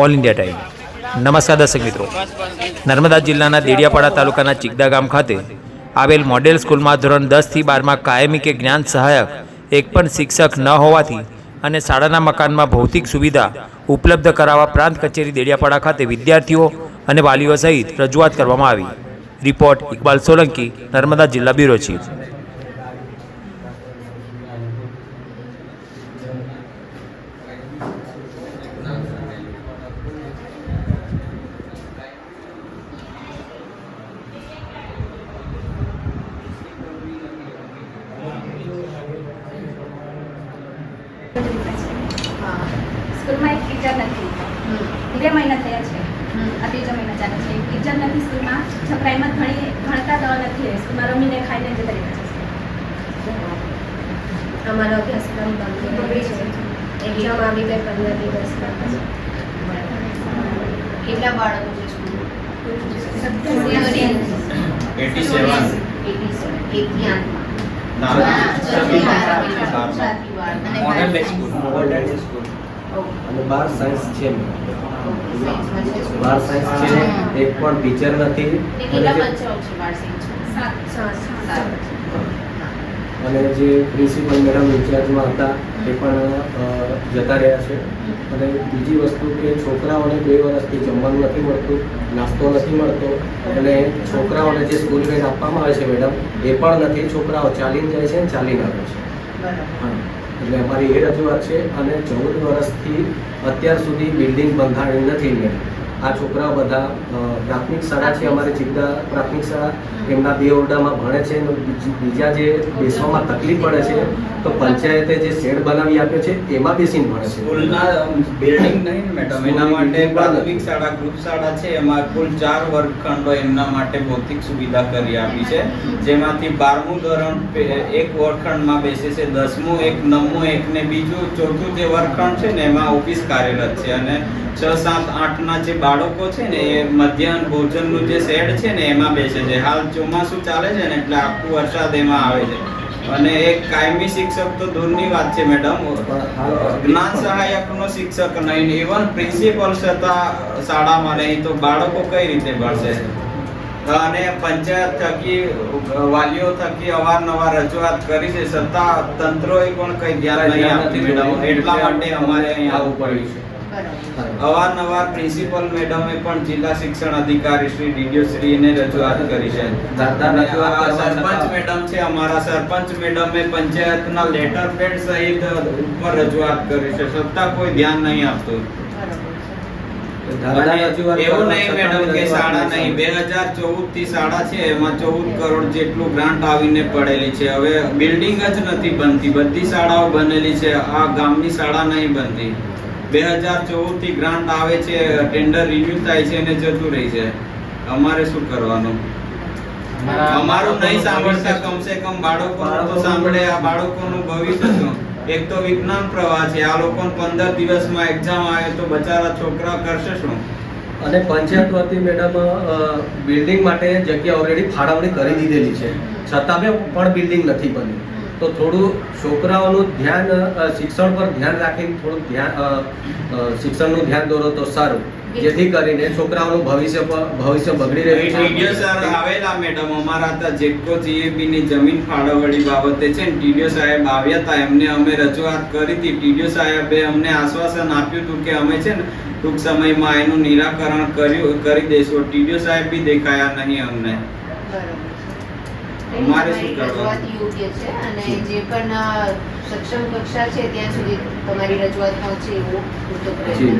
All India time. નમસ્કાર દર્શક મિત્રો. નર્મદા જિલ્લાના દેડિયાપાડા તાલુકાના ચિકદા ગામ ખાતે આવેલ મોડેલ સ્કૂલમાં ધોરણ દસથી બારમાં કાયમી કે જ્ઞાન સહાયક, એક પણ શિક્ષક ન હોવાથી અને શાળાના મકાનમાં ભૌતિક સુવિધા ઉપલબ્ધ કરાવવા પ્રાંત કચેરી દેડિયાપાડા ખાતે વિદ્યાર્થીઓ અને વાલીઓ સહિત રજૂઆત કરવામાં આવી. રિપોર્ટ ઇકબાલ સોલંકી, નર્મદા જિલ્લા બ્યુરો ચીફ. સ્કૂલમાં એક ટીચર નથી. બે મહિના થયા છે. આ ત્રીજો મહિના ચાલે છે. એક ટીચર નથી સ્કૂલમાં. છોકરા એમ ભણી ભણતા તો નથી સ્કૂલમાં રમીને ખાઈને જતા રહે છે. અમારો અભ્યાસક્રમ બગડી છે. એક્ઝામ આવી ગઈ પંદર દિવસ કેટલા બાળકો છે સ્કૂલમાં? Eighty seven. સ્કૂલ અને બાર સાયન્સ છે. બાર સાયન્સ છે. એક પણ ટીચર નથી. અને જે- પ્રિન્સિપલ મેડમ ઇન્ચાર્જમાં હતા એ પણ જતા રહ્યા છે. અને બીજી વસ્તુ કે છોકરાઓને બે વર્ષથી જમવાનું નથી મળતું નાસ્તો નથી મળતો અને છોકરાઓને જે સ્કૂલ બેગ આપવામાં આવે છે મેડમ એ પણ નથી. છોકરાઓ ચાલીને જાય છે અને ચાલીને આવે છે. હા એટલે અમારી એ રજૂઆત છે. અને ચૌદ વર્ષથી અત્યાર સુધી બિલ્ડિંગ બંધાણી નથી ને આ છોકરાઓ બધા પ્રાથમિક શાળા છે અમારે ચિકદા પ્રાથમિક શાળા. એમના બે ઓરડામાં ભણે છે બીજા જે બેસવામાં તકલીફ પડે છે તો પંચાયતે જે શેડ બનાવી આપ્યો છે એમાં બેસીને ભણે છે. સ્કૂલના બિલ્ડિંગ નહીં મેડમ એના માટે પ્રાથમિક શાળા ગ્રુપ શાળા છે એમાં કુલ ચાર વર્ગખંડો એમના માટે ભૌતિક સુવિધા કરી આપી છે. જેમાંથી બારમું ધોરણ એક વર્ગખંડમાં બેસે છે દસમું એક નવમું એક ને બીજું ચોથું જે વર્ગખંડ છે ને એમાં ઓફિસ કાર્યરત છે. અને છ સાત આઠના જે બાળકો છે ને એ મધ્યાહન ભોજનનું જે શેડ છે ને એમાં બેસે છે. હાલ ચોમાસું ચાલે છે ને એટલે આખું વરસાદ એમાં આવે છે. અને એક કાયમી શિક્ષક તો દૂરની વાત છે મેડમ. જ્ઞાન સહાયકનો શિક્ષક નહીં. ઇવન પ્રિન્સિપલ છતાં શાળામાં નહીં. તો બાળકો કઈ રીતે ભણશે? અને પંચાયત થકી વાલીઓ થકી અવારનવાર રજૂઆત કરી છે. છતાં તંત્રોએ પણ કઈ ધ્યાન નહીં આપતી મેડમ. એટલા માટે અમારે અહીં આવવું પડ્યું છે. અવારનવાર પ્રિન્સિપલ મેડમે પણ જિલ્લા શિક્ષણ અધિકારી શ્રી ડીડીઓ શ્રીને રજૂઆત કરી છે. સરપંચ મેડમ છે અમારા સરપંચ મેડમે પંચાયતના લેટર પેડ સહિત ઉપર રજૂઆત કરી છે. છતાં કોઈ ધ્યાન નહીં આપતું. દાદા અને રજૂઆત એવું નહીં મેડમ કે શાળા નહીં. બે હજાર ચૌદથી શાળા છે એમાં ચૌદ કરોડ જેટલું ગ્રાન્ટ આવીને પડેલી છે. હવે બિલ્ડિંગ જ નથી બનતી. બધી શાળાઓ બનેલી છે. આ ગામની શાળા નહીં બનતી. બે હજાર ચૌદથી ગ્રાન્ટ આવે છે ટેન્ડર રિન્યુ થાય છે અને જતું રહી છે. અમારે શું કરવાનું? અમારું નહીં સાંભળતા કમસે કમ બાળકો તો સાંભળે આ બાળકોનું ભવિષ્ય શું? એક તો વિજ્ઞાન પ્રવાહ છે આ લોકો પંદર દિવસમાં એક્ઝામ આવે તો બચારા છોકરા કરશે શું? અને પંચાયત વતી મેડમ બિલ્ડિંગ માટે જગ્યા ઓલરેડી ફાળવણી કરી દીધેલી છે. છતાં બી પણ બિલ્ડિંગ નથી બની. તો થોડું છોકરાઓનું ધ્યાન શિક્ષણ પર ધ્યાન રાખીને થોડું ધ્યાન શિક્ષણનું ધ્યાન દોરો તો સારું. જેથી કરીને છોકરાઓનું ભવિષ્ય ભવિષ્ય બગડી રહ્યું છે સર આવેલા મેડમ અમારા હતા જેટકો જીએબી ની જમીન ફાળવણી બાબતે છે ને ટીડીઓ સાહેબ આવ્યા હતા એમને અમે રજૂઆત કરી હતી. ટીડીઓ સાહેબે અમને આશ્વાસન આપ્યું હતું કે અમે છે ને ટૂંક સમયમાં એનું નિરાકરણ કર્યું કરી દઈશું. ટીડીઓ સાહેબ બી દેખાયા નહીં અમને. બરાબર. અમારે શું રજૂઆત કરવાનું? યોગ્ય છે અને જે પણ સક્ષમ કક્ષા છે ત્યાં સુધી તમારી રજૂઆત પહોંચે એવો પૂરતો પ્રયત્ન